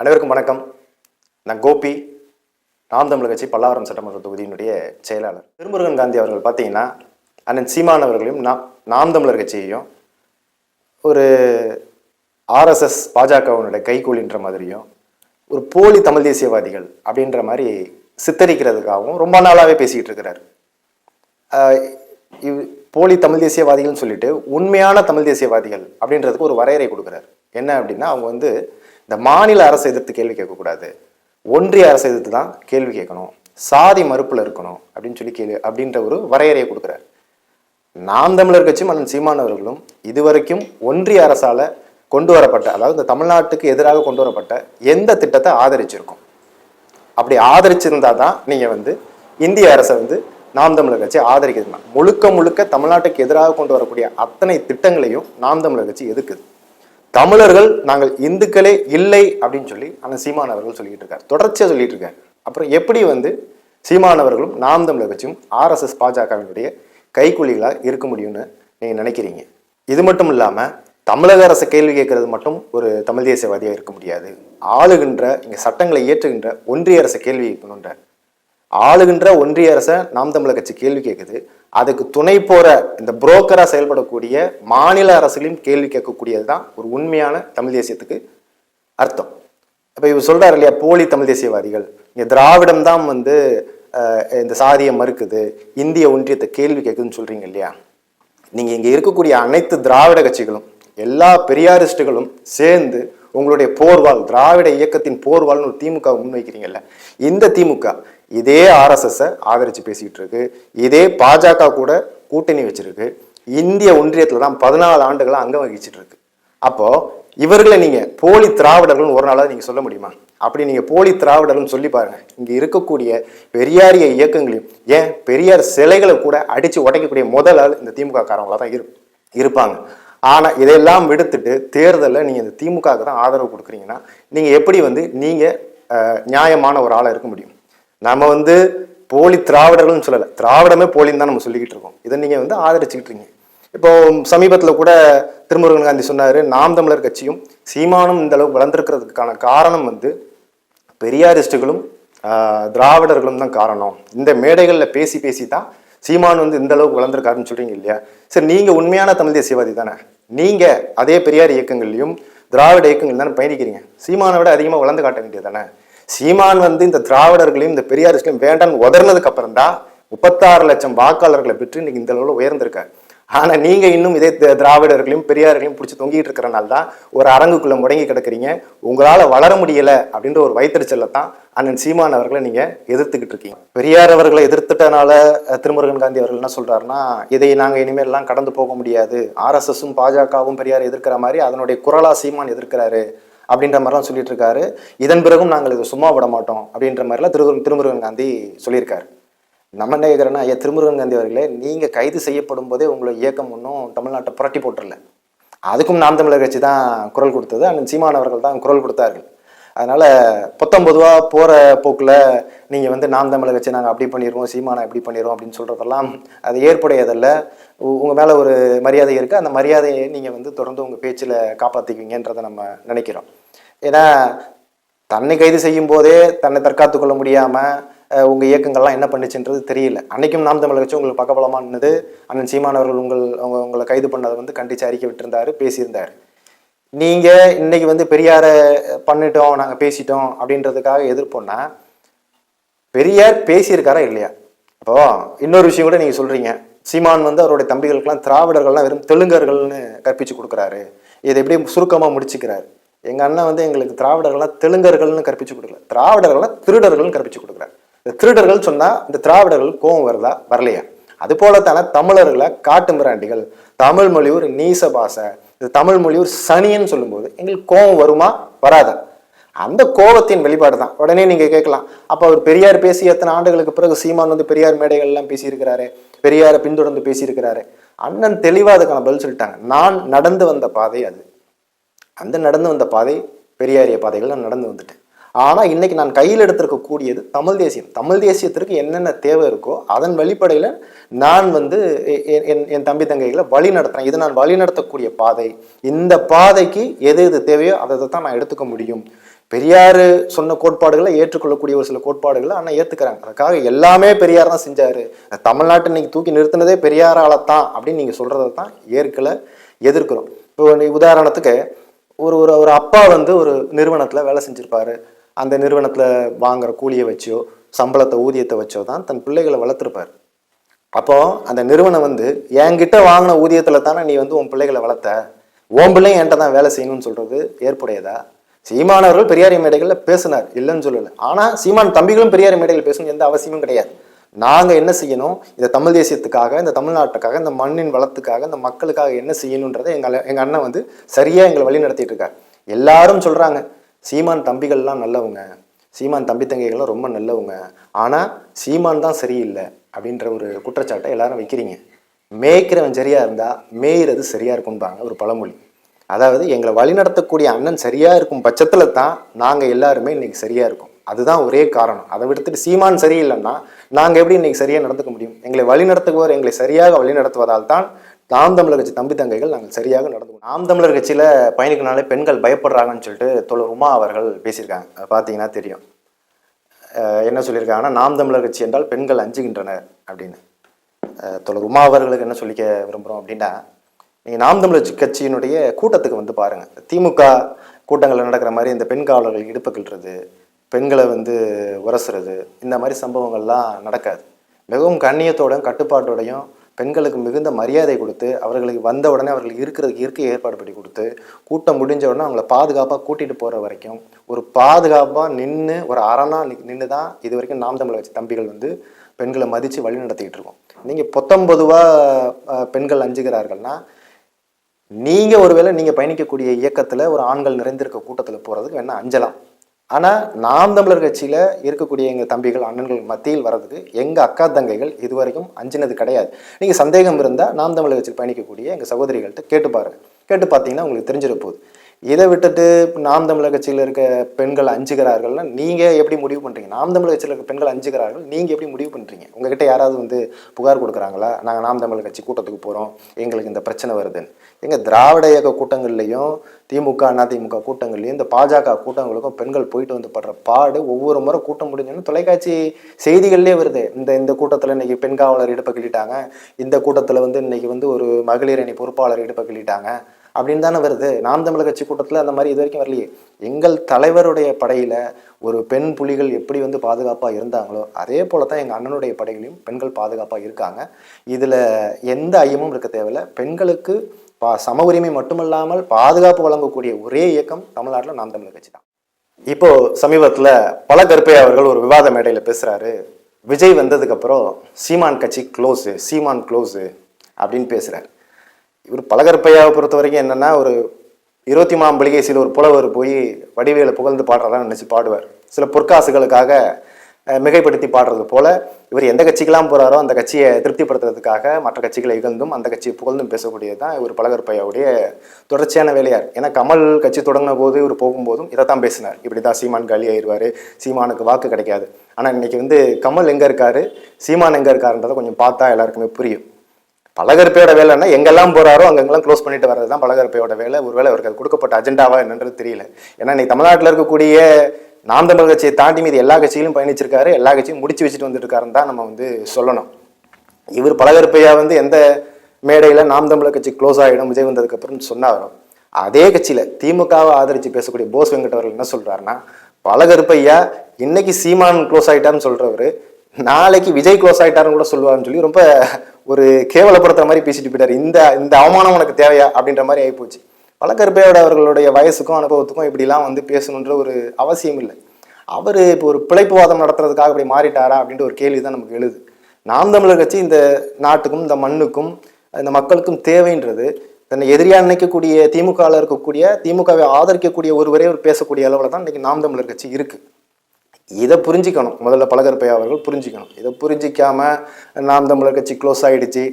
அனைவருக்கும் வணக்கம். நான் கோபி நாம் தமிழர் கட்சி பல்லாவரம் சட்டமன்ற தொகுதியினுடைய செயலாளர். திருமுருகன் காந்தி அவர்கள் பார்த்தீங்கன்னா அண்ணன் சீமான் அவர்களையும் நாம் நாம் தமிழர் கட்சியையும் ஒரு ஆர்எஸ்எஸ் பாஜகவினுடைய கைகூலின்ற மாதிரியும் ஒரு போலி தமிழ் தேசியவாதிகள் அப்படின்ற மாதிரி சித்தரிக்கிறதுக்காகவும் ரொம்ப நாளாகவே பேசிக்கிட்டு இருக்கிறார். இவ் போலி தமிழ் தேசியவாதிகள்னு சொல்லிட்டு உண்மையான தமிழ் தேசியவாதிகள் அப்படின்றதுக்கு ஒரு வரையறை கொடுக்குறாரு. என்ன அப்படின்னா அவங்க வந்து இந்த மாநில அரசு எதிர்த்து கேள்வி கேட்கக்கூடாது. ஒன்றிய அரசு எதிர்த்து தான் கேள்வி கேட்கணும். சாதி மறுப்பில் இருக்கணும் அப்படின்னு சொல்லி கேள்வி அப்படின்ற ஒரு வரையறையை கொடுக்குறாரு. நாம் தமிழர் கட்சி மன்னன் சீமானவர்களும் இதுவரைக்கும் ஒன்றிய அரசால் கொண்டு வரப்பட்ட அதாவது இந்த தமிழ்நாட்டுக்கு எதிராக கொண்டு வரப்பட்ட எந்த திட்டத்தை ஆதரிச்சிருக்கோம்? அப்படி ஆதரிச்சிருந்தா தான் நீங்கள் வந்து இந்திய அரசை வந்து நாம் தமிழர் கட்சி ஆதரிக்குதுன்னா முழுக்க முழுக்க தமிழ்நாட்டுக்கு எதிராக கொண்டு வரக்கூடிய அத்தனை திட்டங்களையும் நாம் தமிழர் கட்சி எதுக்குது தமிழர்கள் நாங்கள் இந்துக்களே இல்லை அப்படின்னு சொல்லி அண்ணன் சீமான் அவர்கள் சொல்லிட்டு இருக்காரு. தொடர்ச்சியாக சொல்லிட்டு இருக்காரு. அப்புறம் எப்படி வந்து சீமானவர்களும் நாம் தமிழர் கட்சியும் ஆர்எஸ்எஸ் பாஜகவினுடைய கைக்கூலிகளாக இருக்க முடியும்னு நீங்கள் நினைக்கிறீங்க? இது மட்டும் இல்லாமல் தமிழக அரசு கேள்வி கேட்கறது மட்டும் ஒரு தமிழ் தேசியவாதியாக இருக்க முடியாது. ஆளுகின்ற இங்கே சட்டங்களை இயற்றுகின்ற ஒன்றிய அரசு கேள்வி கேட்கணுன்ற ஆளுகின்ற ஒன்றிய அரசை நாம் தமிழர் கட்சி கேள்வி கேட்குது அதுக்கு துணை போற இந்த புரோக்கரா செயல்படக்கூடிய மாநில அரசுகளையும் கேள்வி கேட்கக்கூடியது தான் ஒரு உண்மையான தமிழ் தேசியத்துக்கு அர்த்தம். இப்போ இவர் சொல்றாரு இல்லையா போலி தமிழ் தேசியவாதிகள். இங்க திராவிடம் தான் வந்து இந்த சாதியை மறுக்குது இந்திய ஒன்றியத்தை கேள்வி கேட்குதுன்னு சொல்றீங்க இல்லையா? நீங்க இங்க இருக்கக்கூடிய அனைத்து திராவிட கட்சிகளும் எல்லா பெரியாரிஸ்டுகளும் சேர்ந்து உங்களுடைய போர்வால் திராவிட இயக்கத்தின் போர்வால்னு ஒரு திமுக முன்வைக்கிறீங்கல்ல இந்த திமுக இதே ஆர்எஸ்எஸ்ஸை ஆதரித்து பேசிக்கிட்டு இருக்கு. இதே பாஜக கூட கூட்டணி வச்சிருக்கு. இந்திய ஒன்றியத்தில் தான் பதினாலு ஆண்டுகளாக அங்கம் வகிச்சிட்டு இருக்கு. அப்போது இவர்களை நீங்கள் போலி திராவிடர்கள்னு ஒரு நாளாவது நீங்கள் சொல்ல முடியுமா? அப்படி நீங்கள் போலி திராவிடர்கள் சொல்லி பாருங்கள் இங்கே இருக்கக்கூடிய பெரியாரிய இயக்கங்களையும் ஏன் பெரியார் சிலைகளை கூட அடித்து உடைக்கக்கூடிய முதல் ஆள் இந்த திமுக காரங்களா தான் இரு இருப்பாங்க. ஆனால் இதையெல்லாம் விடுத்துட்டு தேர்தலில் நீங்கள் இந்த திமுகவுக்கு தான் ஆதரவு கொடுக்குறீங்கன்னா நீங்கள் எப்படி வந்து நீங்கள் நியாயமான ஒரு ஆளாக இருக்க முடியும்? நம்ம வந்து போலி திராவிடர்கள்னு சொல்லலை. திராவிடமே போலின்னு தான் நம்ம சொல்லிக்கிட்டு இருக்கோம். இதை நீங்கள் வந்து ஆதரிச்சுக்கிட்டு இருக்கீங்க. இப்போ சமீபத்தில் கூட திருமுருகன் காந்தி சொன்னார் நாம் தமிழர் கட்சியும் சீமானும் இந்த அளவுக்கு வளர்ந்துருக்கிறதுக்கான காரணம் வந்து பெரியாரிஸ்டுகளும் திராவிடர்களும் தான் காரணம். இந்த மேடைகளில் பேசி பேசி தான் சீமான் வந்து இந்த அளவுக்கு வளர்ந்துருக்காருன்னு சொல்கிறீங்க இல்லையா? சரி நீங்கள் உண்மையான தமிழ் தேசியவாதி தானே. நீங்கள் அதே பெரியார் இயக்கங்கள்லையும் திராவிட இயக்கங்கள் தானே பயணிக்கிறீங்க. சீமானை விட அதிகமாக வளர்ந்து காட்ட வேண்டியது தானே. சீமான் வந்து இந்த திராவிடர்களையும் இந்த பெரியாரிஸ்டையும் வேண்டான்னு உதர்னதுக்கு அப்புறம் தான் முப்பத்தாறு லட்சம் வாக்காளர்களை பெற்று இன்னைக்கு இந்த அளவில் உயர்ந்திருக்காரு. ஆனால் நீங்கள் இன்னும் இதே திராவிடர்களையும் பெரியார்களையும் பிடிச்சி தொங்கிட்டு இருக்கிறனால தான் ஒரு அரங்குக்குள்ளே முடங்கி கிடக்குறீங்க. உங்களால் வளர முடியலை அப்படின்ற ஒரு வைத்தறிச்சல்ல தான் அண்ணன் சீமான் அவர்களை நீங்கள் எதிர்த்துக்கிட்டு இருக்கீங்க. பெரியார் அவர்களை எதிர்த்துட்டனால திருமுருகன் காந்தி அவர்கள் என்ன சொல்கிறாருன்னா இதை நாங்கள் இனிமேல்லாம் கடந்து போக முடியாது. ஆர்எஸ்எஸும் பாஜகவும் பெரியார் எதிர்க்கிற மாதிரி அதனுடைய குரலா சீமான் எதிர்க்கிறாரு. அப்படின்ற மாதிரிலாம் சொல்லிட்டு இருக்காரு இதன் பிறகும் நாங்கள் இதை சும்மா விட மாட்டோம் அப்படின்ற மாதிரிலாம் திரு திருமுருகன் காந்தி சொல்லியிருக்காரு. நம்ம என்ன கேட்குறேன்னா ஐயா திருமுருகன் காந்தி அவர்களே நீங்கள் கைது செய்யப்படும் போதே உங்களை இயக்கம் ஒன்றும் தமிழ்நாட்டை புரட்டி போட்டுறல அதுக்கும் நாம் தமிழர் கட்சி தான் குரல் கொடுத்தது. அண்ணன் சீமான் அவர்கள் தான் குரல் கொடுத்தார்கள். அதனால் பொத்தம் போகிற போக்கில் நீங்கள் வந்து நாம் தமிழர் கட்சி நாங்கள் அப்படி பண்ணிடுவோம் சீமானை இப்படி பண்ணிடுவோம் அப்படின்னு சொல்றதெல்லாம் அது ஏற்புடையதல்ல. உ- மேலே ஒரு மரியாதை இருக்கு. அந்த மரியாதையை நீங்கள் வந்து தொடர்ந்து உங்கள் பேச்சில் காப்பாற்றிக்குவீங்கன்றதை நம்ம நினைக்கிறோம். ஏன்னா தன்னை கைது செய்யும் போதே தன்னை தற்காத்து கொள்ள முடியாமல் உங்கள் இயக்கங்கள்லாம் என்ன பண்ணுச்சுன்றது தெரியல. அன்றைக்கும் நாம் தமிழ் கட்சி உங்களுக்கு பக்கபலமாக நின்னது. அண்ணன் சீமானவர்கள் உங்கள் அவங்க உங்களை கைது பண்ணதை வந்து கண்டித்து அறிக்கை விட்டுருந்தாரு பேசியிருந்தார். நீங்கள் இன்னைக்கு வந்து பெரியாரை பண்ணிட்டோம் நாங்கள் பேசிட்டோம் அப்படின்றதுக்காக எதிர்ப்போம்னா பெரியார் பேசியிருக்காரா இல்லையா? அப்போ இன்னொரு விஷயம் கூட நீங்கள் சொல்கிறீங்க சீமான் வந்து அவருடைய தம்பிகளுக்கெல்லாம் திராவிடர்கள்லாம் வெறும் தெலுங்கர்கள்னு கற்பிச்சு கொடுக்குறாரு. இதை எப்படி சுருக்கமாக முடிச்சுக்கிறாரு. எங்கள் அண்ணன் வந்து எங்களுக்கு திராவிடர்கள்லாம் தெலுங்கர்கள்னு கற்பிச்சு கொடுக்கல. திராவிடர்கள்லாம் திருடர்கள்னு கற்பிச்சு கொடுக்குறாரு. இந்த திருடர்கள் சொன்னால் இந்த திராவிடர்கள் கோவம் வருதா? வரலையா. அது போலத்தான தமிழர்களை காட்டு மிராண்டிகள் தமிழ் மொழி ஒரு நீச பாசை இந்த தமிழ் மொழி ஒரு சனின்னு சொல்லும்போது எங்களுக்கு கோபம் வருமா? வராதா? அந்த கோபத்தின் வெளிப்பாடு தான் உடனே நீங்கள் கேட்கலாம். அப்போ அவர் பெரியார் பேசி எத்தனை ஆண்டுகளுக்கு பிறகு சீமான் வந்து பெரியார் மேடைகள்லாம் பேசியிருக்கிறாரு பெரியாரை பின்தொடர்ந்து பேசியிருக்கிறாரு. அண்ணன் தெளிவாக அதுக்கான பதில் சொல்லிட்டாங்க. நான் நடந்து வந்த பாதை அது. அந்த நடந்து வந்த பாதை பெரியாரிய பாதைகள் நான் நடந்து வந்துட்டேன் ஆனால் இன்னைக்கு நான் கையில் எடுத்திருக்கக்கூடியது தமிழ் தேசியம். தமிழ் தேசியத்திற்கு என்னென்ன தேவை இருக்கோ அதன் வெளிப்படையில் நான் வந்து என் என் தம்பி தங்கைகளை வழி நடத்துறேன். இது நான் வழி நடத்தக்கூடிய பாதை. இந்த பாதைக்கு எது எது தேவையோ அதை தான் நான் எடுத்துக்க முடியும். பெரியார் சொன்ன கோட்பாடுகளை ஏற்றுக்கொள்ளக்கூடிய ஒரு சில கோட்பாடுகளை அண்ணா ஏற்றுக்கிறாங்க அதுக்காக எல்லாமே பெரியார் தான் செஞ்சார். தமிழ்நாட்டை இன்னைக்கு தூக்கி நிறுத்தினதே பெரியாரால தான் அப்படின்னு நீங்கள் சொல்கிறத தான் ஏற்கல எதிர்க்கிறோம். இப்போ உதாரணத்துக்கு ஒரு ஒரு ஒரு அப்பா வந்து ஒரு நிறுவனத்தில் வேலை செஞ்சுருப்பார். அந்த நிறுவனத்தில் வாங்குற கூலியை வச்சோ சம்பளத்தை ஊதியத்தை வச்சோ தான் தன் பிள்ளைகளை வளர்த்துருப்பாரு. அப்போ அந்த நிறுவனம் வந்து என்கிட்ட வாங்கின ஊதியத்தில் தானே நீ வந்து உன் பிள்ளைகளை வளர்த்த? உன் பிள்ளையும் என்கிட்ட தான் வேலை செய்யணும்னு சொல்கிறது ஏற்புடையதா? சீமானவர்கள் பெரியார் மேடைகளில் பேசினார். இல்லைன்னு சொல்லலை. ஆனால் சீமான் தம்பிகளும் பெரியார் மேடைகள் பேசணும் எந்த அவசியமும் கிடையாது. நாங்கள் என்ன செய்யணும்? இந்த தமிழ் தேசியத்துக்காக இந்த தமிழ்நாட்டுக்காக இந்த மண்ணின் வளத்துக்காக இந்த மக்களுக்காக என்ன செய்யணுன்றதை எங்கள் எங்கள் அண்ணன் வந்து சரியாக எங்களை வழி நடத்திட்டு இருக்கார் எல்லாரும் சொல்கிறாங்க சீமான் தம்பிகள்லாம் நல்லவங்க சீமான் தம்பி தங்கைகள்லாம் ரொம்ப நல்லவங்க ஆனால் சீமான் தான் சரியில்லை அப்படின்ற ஒரு குற்றச்சாட்டை எல்லாரும் வைக்கிறீங்க. மேய்க்கிறவன் சரியாக இருந்தால் மேயிறது சரியாக இருக்கும்பாங்க ஒரு பழமொழி. அதாவது எங்களை வழிநடத்தக்கூடிய அண்ணன் சரியாக இருக்கும் பட்சத்தில் தான் நாங்கள் எல்லாருமே இன்றைக்கி சரியாக இருக்கோம். அதுதான் ஒரே காரணம். அதை விடுத்துட்டு சீமான் சரியில்லைன்னா நாங்கள் எப்படி இன்னைக்கு சரியாக நடந்துக்க முடியும்? எங்களை வழி வழிநடத்துபவர் எங்களை சரியாக வழி நடத்துவதால் தான் நாம் தமிழர் கட்சி தம்பி தங்கைகள் நாங்கள் சரியாக நடந்துக்கணும். நாம் தமிழர் கட்சியில் பயணிக்கனாலே பெண்கள் பயப்படுறாங்கன்னு சொல்லிட்டு தோழர் உமா அவர்கள் பேசியிருக்காங்க. பார்த்தீங்கன்னா தெரியும். என்ன சொல்லியிருக்காங்கன்னா நாம் தமிழர் கட்சி என்றால் பெண்கள் அஞ்சுகின்றனர் அப்படின்னு. அஹ் தோழர் உமா அவர்களுக்கு என்ன சொல்லிக்க விரும்புகிறோம் அப்படின்னா நீங்கள் நாம் தமிழர் கட்சியினுடைய கூட்டத்துக்கு வந்து பாருங்கள் திமுக கூட்டங்களில் நடக்கிற மாதிரி இந்த பெண் காவலர்கள் இடுப்பு கிள்றது பெண்களை வந்து உரசுறது இந்த மாதிரி சம்பவங்கள்லாம் நடக்காது. மிகவும் கண்ணியத்தோடும் கட்டுப்பாட்டோடையும் பெண்களுக்கு மிகுந்த மரியாதை கொடுத்து அவர்களுக்கு வந்த உடனே அவர்களுக்கு இருக்கிறதுக்கு இருக்கை ஏற்பாடு பண்ணி கொடுத்து கூட்டம் முடிஞ்ச உடனே அவங்கள பாதுகாப்பாக கூட்டிகிட்டு போகிற வரைக்கும் ஒரு பாதுகாப்பாக நின்று ஒரு அரணாக நின்று தான் இது வரைக்கும் நாம் தமிழை வச்சு தம்பிகள் வந்து பெண்களை மதித்து வழி நடத்திக்கிட்டு இருக்கோம். நீங்கள் பொத்தம்பொதுவாக பெண்கள் அஞ்சுகிறார்கள்னா நீங்கள் ஒருவேளை நீங்கள் பயணிக்கக்கூடிய இயக்கத்தில் ஒரு ஆண்கள் நிறைந்திருக்க கூட்டத்தில் போகிறதுக்கு வேணால் அஞ்சலாம். ஆனால் நாம் தமிழர் கட்சியில் இருக்கக்கூடிய எங்கள் தம்பிகள் அண்ணன்கள் மத்தியில் வர்றதுக்கு எங்கள் அக்கா தங்கைகள் இதுவரைக்கும் அஞ்சினது கிடையாது. நீங்கள் சந்தேகம் இருந்தால் நாம் தமிழர் கட்சியில் பயணிக்கக்கூடிய எங்கள் சகோதரிகள்கிட்ட கேட்டு பாருங்கள் கேட்டு பார்த்தீங்கன்னா உங்களுக்கு தெரிஞ்சிட போகுது. இதை விட்டுட்டு நாம் தமிழர் கட்சியில் இருக்க பெண்கள் அஞ்சுகிறார்கள்னா நீங்கள் எப்படி முடிவு பண்ணுறீங்க நாம் தமிழர் கட்சியில் இருக்க பெண்கள் அஞ்சுகிறார்கள் நீங்கள் எப்படி முடிவு பண்ணுறீங்க உங்ககிட்ட யாராவது வந்து புகார் கொடுக்குறாங்களா? நாங்கள் நாம் தமிழர் கட்சி கூட்டத்துக்கு போகிறோம் எங்களுக்கு இந்த பிரச்சனை வருதுன்னு. எங்கள் திராவிட இயக்க கூட்டங்கள்லையும் திமுக அதிமுக கூட்டங்கள்லையும் இந்த பாஜக கூட்டங்களுக்கும் பெண்கள் போயிட்டு வந்து படுற பாடு ஒவ்வொரு முறை கூட்டம் முடிஞ்சோன்னு தொலைக்காட்சி செய்திகள்லேயே வருது. இந்த இந்த கூட்டத்தில் இன்னைக்கு பெண் காவலர் இடுப்பை கிள்ளிட்டாங்க. இந்த கூட்டத்தில் வந்து இன்னைக்கு வந்து ஒரு மகளிர் அணி பொறுப்பாளர் இடுப்பை கிள்ளிட்டாங்க. அப்படின்னு தானே வருது. நாம் தமிழர் கட்சி கூட்டத்தில் அந்த மாதிரி இது வரைக்கும் வரலையே. எங்கள் தலைவருடைய படையில் ஒரு பெண் புலிகள் எப்படி வந்து பாதுகாப்பாக இருந்தாங்களோ அதே போல தான் எங்கள் அண்ணனுடைய படையிலையும் பெண்கள் பாதுகாப்பாக இருக்காங்க. இதில் எந்த ஐயமும் இருக்க தேவையில்ல. பெண்களுக்கு பா சம உரிமை மட்டுமல்லாமல் பாதுகாப்பு வழங்கக்கூடிய ஒரே இயக்கம் தமிழ்நாட்டில் நாம் தமிழர் கட்சி தான். இப்போ சமீபத்தில் பல கருப்பை அவர்கள் ஒரு விவாத மேடையில் பேசுகிறாரு விஜய் வந்ததுக்கப்புறம் சீமான் கட்சி க்ளோஸு சீமான் க்ளோஸு அப்படின்னு பேசுகிறார் இவர் பலகற்பையாவை பொறுத்த வரைக்கும் என்னென்னா ஒரு இருபத்தி மூணாம் பலிகேசியில் ஒரு புலவர் போய் வடிவேலை புகழ்ந்து பாடுறதா நினச்சி பாடுவார். சில பொற்காசுகளுக்காக மிகைப்படுத்தி பாடுறது போல் இவர் எந்த கட்சிக்கெல்லாம் போகிறாரோ அந்த கட்சியை திருப்திப்படுத்துறதுக்காக மற்ற கட்சிகளை இகழ்ந்தும் அந்த கட்சியை புகழ்ந்தும் பேசக்கூடியது தான் இவர் பலகற்பையாவுடைய தொடர்ச்சியான வேலையார். ஏன்னா கமல் கட்சி தொடங்கின போது இவர் போகும்போதும் இதை தான் பேசினார். இப்படி தான் சீமான் காலி ஆயிடுவார் சீமானுக்கு வாக்கு கிடைக்காது. ஆனால் இன்றைக்கி வந்து கமல் எங்கே இருக்காரு சீமான் எங்கே இருக்காருன்றதை கொஞ்சம் பார்த்தா எல்லாருக்குமே புரியும். பலகருப்பையோட வேலைன்னா எங்கெல்லாம் போறாரோ அங்கெல்லாம் க்ளோஸ் பண்ணிட்டு வர்றது தான் பலகருப்பையோட வேலை. ஒருவேளை அவருக்கு அது கொடுக்கப்பட்ட அஜெண்டாவா என்னன்றது தெரியல. ஏன்னா இன்னைக்கு தமிழ்நாட்டில் இருக்கக்கூடிய நாம் தமிழ் கட்சியை தாண்டி மீது எல்லா கட்சியிலும் பயணிச்சிருக்காரு. எல்லா கட்சியும் முடிச்சு வச்சுட்டு வந்துட்டு இருக்காருன்னு தான் நம்ம வந்து சொல்லணும். இவர் பலகருப்பையா வந்து எந்த மேடையில் நாம் தமிழர் கட்சி க்ளோஸ் ஆகிடும் விஜய் வந்ததுக்கு அப்புறம் சொன்னாரோ அதே கட்சியில் திமுகவை ஆதரித்து பேசக்கூடிய போஸ் வெங்கட் அவர்கள் என்ன சொல்கிறாருன்னா பலகருப்பையா இன்னைக்கு சீமான் க்ளோஸ் ஆகிட்டான்னு சொல்கிறவர் நாளைக்கு விஜய் க்ளோஸ் ஆகிட்டாருன்னு கூட சொல்லுவாருன்னு சொல்லி ரொம்ப ஒரு கேவலப்படுத்துற மாதிரி பேசிட்டு போயிட்டார். இந்த இந்த அவமானம் உனக்கு தேவையா? அப்படின்ற மாதிரி ஆயிப்போச்சு. பலகருப்பையோட அவர்களுடைய வயசுக்கும் அனுபவத்துக்கும் இப்படிலாம் வந்து பேசணுன்ற ஒரு அவசியம் இல்லை. அவர் இப்போ ஒரு பிழைப்புவாதம் நடத்துறதுக்காக இப்படி மாறிட்டாரா? அப்படின்ற ஒரு கேள்வி தான் நமக்கு எழுது. நாம் தமிழர் கட்சி இந்த நாட்டுக்கும் இந்த மண்ணுக்கும் இந்த மக்களுக்கும் தேவைன்றது. தன்னை எதிரியாக நினைக்கக்கூடிய திமுகவில் இருக்கக்கூடிய திமுகவை ஆதரிக்கக்கூடிய ஒருவரே ஒரு பேசக்கூடிய அளவில் தான் இன்றைக்கி நாம் தமிழர் கட்சி இருக்குது இதை புரிஞ்சிக்கணும். முதல்ல பழகற்பை அவர்கள் புரிஞ்சிக்கணும். இதை புரிஞ்சிக்காமல் நாம் தமிழர் கட்சி க்ளோஸ் ஆகிடுச்சு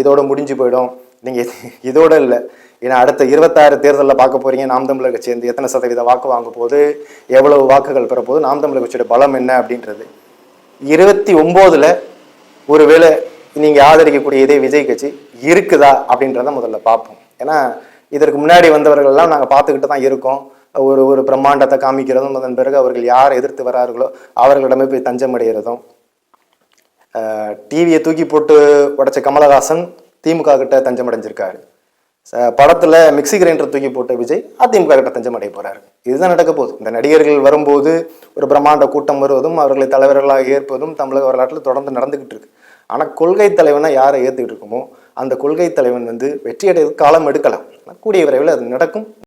இதோட முடிஞ்சு போயிடும். நீங்கள் இதோட இல்லை. ஏன்னா அடுத்த இருபத்தாறு தேர்தலில் பார்க்க போகிறீங்க நாம் தமிழர் கட்சி இருந்து எத்தனை சதவீத வாக்கு வாங்க போது எவ்வளவு வாக்குகள் பெற நாம் தமிழர் கட்சியோட பலம் என்ன அப்படின்றது. இருபத்தி ஒம்போதில் ஒருவேளை நீங்கள் ஆதரிக்கக்கூடிய இதே விஜய் கட்சி இருக்குதா அப்படின்றத முதல்ல பார்ப்போம். ஏன்னா இதற்கு முன்னாடி வந்தவர்கள்லாம் நாங்கள் பார்த்துக்கிட்டு தான் இருக்கோம். ஒரு ஒரு பிரம்மாண்டத்தை காமிக்கிறதும் அதன் பிறகு அவர்கள் யார் எதிர்த்து வரார்களோ அவர்களிடமே போய் தஞ்சம் அடைகிறதும். டிவியை தூக்கி போட்டு உடைச்ச கமலஹாசன் திமுக கிட்ட தஞ்சம் அடைஞ்சிருக்காரு. ச- மிக்ஸி கிரைண்டர் தூக்கி போட்ட விஜய் அதிமுக கிட்ட தஞ்சம் அடைய போறாரு. இதுதான் நடக்க போகுது. இந்த நடிகர்கள் வரும்போது ஒரு பிரம்மாண்ட கூட்டம் வருவதும் அவர்களை தலைவர்களாக ஏற்பதும் தமிழக வரலாற்றில் தொடர்ந்து நடந்துகிட்டு இருக்கு. ஆனால் கொள்கை தலைவனை யாரை ஏற்றுக்கிட்டு இருக்குமோ அந்த கொள்கை தலைவன் வந்து வெற்றியடைய காலம் எடுக்கலாம். கூடிய விரைவில் அது நடக்கும்.